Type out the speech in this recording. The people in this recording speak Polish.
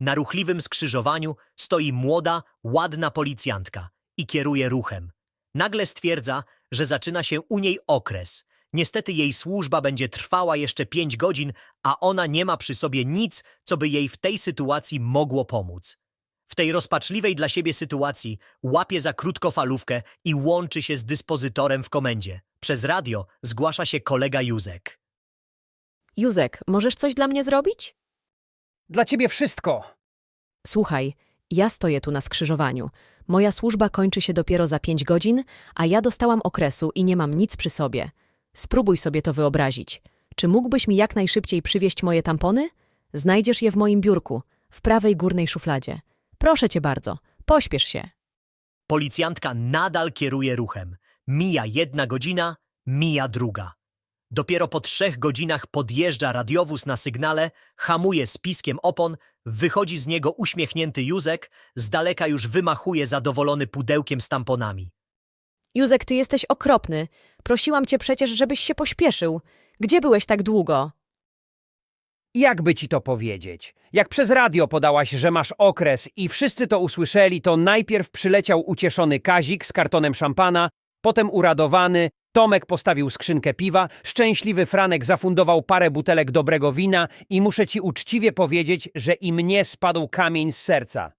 Na ruchliwym skrzyżowaniu stoi młoda, ładna policjantka i kieruje ruchem. Nagle stwierdza, że zaczyna się u niej okres. Niestety jej służba będzie trwała jeszcze pięć godzin, a ona nie ma przy sobie nic, co by jej w tej sytuacji mogło pomóc. W tej rozpaczliwej dla siebie sytuacji łapie za krótkofalówkę i łączy się z dyspozytorem w komendzie. Przez radio zgłasza się kolega Józek. Józek, możesz coś dla mnie zrobić? Dla ciebie wszystko. Słuchaj, ja stoję tu na skrzyżowaniu. Moja służba kończy się dopiero za pięć godzin, a ja dostałam okresu i nie mam nic przy sobie. Spróbuj sobie to wyobrazić. Czy mógłbyś mi jak najszybciej przywieźć moje tampony? Znajdziesz je w moim biurku, w prawej górnej szufladzie. Proszę cię bardzo, pośpiesz się. Policjantka nadal kieruje ruchem. Mija jedna godzina, mija druga. Dopiero po trzech godzinach podjeżdża radiowóz na sygnale, hamuje z piskiem opon, wychodzi z niego uśmiechnięty Józek, z daleka już wymachuje zadowolony pudełkiem z tamponami. Józek, ty jesteś okropny. Prosiłam cię przecież, żebyś się pośpieszył. Gdzie byłeś tak długo? Jakby ci to powiedzieć? Jak przez radio podałaś, że masz okres i wszyscy to usłyszeli, to najpierw przyleciał ucieszony Kazik z kartonem szampana, potem uradowany, Tomek postawił skrzynkę piwa, szczęśliwy Franek zafundował parę butelek dobrego wina i muszę ci uczciwie powiedzieć, że i mnie spadł kamień z serca.